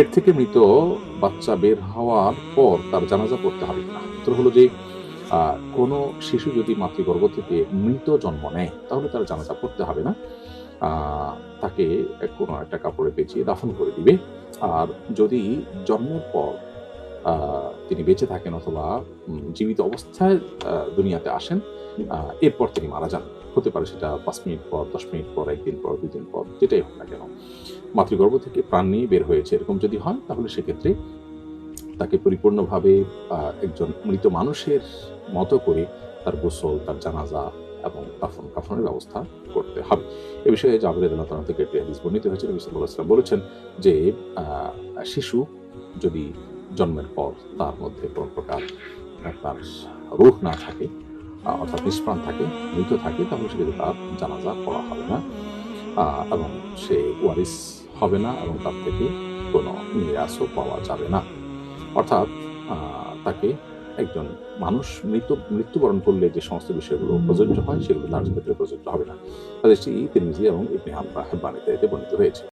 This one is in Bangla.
পেট থেকে মৃত বাচ্চা বের হওয়ার পর তার জানাজা পড়তে হবে না। উত্তর হলো যে কোনো শিশু যদি মাতৃগর্ভ থেকে মৃত জন্ম নেয়, তাহলে তার জানাজা পড়তে হবে না। তাকে কোনো একটা কাপড়ে পেঁচিয়ে দাফন করে দিবে। আর যদি জন্মের পর তিনি বেঁচে থাকেন অথবা জীবিত অবস্থায় দুনিয়াতে আসেন এরপর তিনি মারা যান। হতে পারে সেটা পাঁচ মিনিট পর, দশ মিনিট পর, একদিন পর, দুদিন পর, যেটাই হোক না কেন। মাতৃগর্ভ থেকে প্রাণ নিয়ে বের হয়েছে। এরকম যদি হয়, তাহলে সেক্ষেত্রে তাকে পরিপূর্ণভাবে একজন মৃত মানুষের মতো করে তার গোসল, তার জানাজা এবং কাফন কাফনের ব্যবস্থা করতে হবে। এ বিষয়ে জাবির আল্লাহ থেকে একটি হাদিস বর্ণিত হয়েছে। নবী আলাইহি বলেছেন যে শিশু যদি জন্মের পর তার মধ্যে কোনো প্রকার তার রূহ না থাকে অর্থাৎ নিষ্প্রাণ থাকে, মৃত থাকে, তাহলে সেক্ষেত্রে তার জানাজা পড়া হবে না। এবং সে ওয়ারিস হবে না এবং তার থেকে কোনো নিরাশও পাওয়া যাবে না। অর্থাৎ তাকে একজন মানুষ মৃত্যু মৃত্যুবরণ করলে যে সমস্ত বিষয়গুলো প্রযোজ্য হয় সেগুলো তার ক্ষেত্রে প্রযোজ্য হবে না। তাদের সেই তিরমিজি এবং ইবনে হাম্বা এতে বর্ণিত হয়েছে।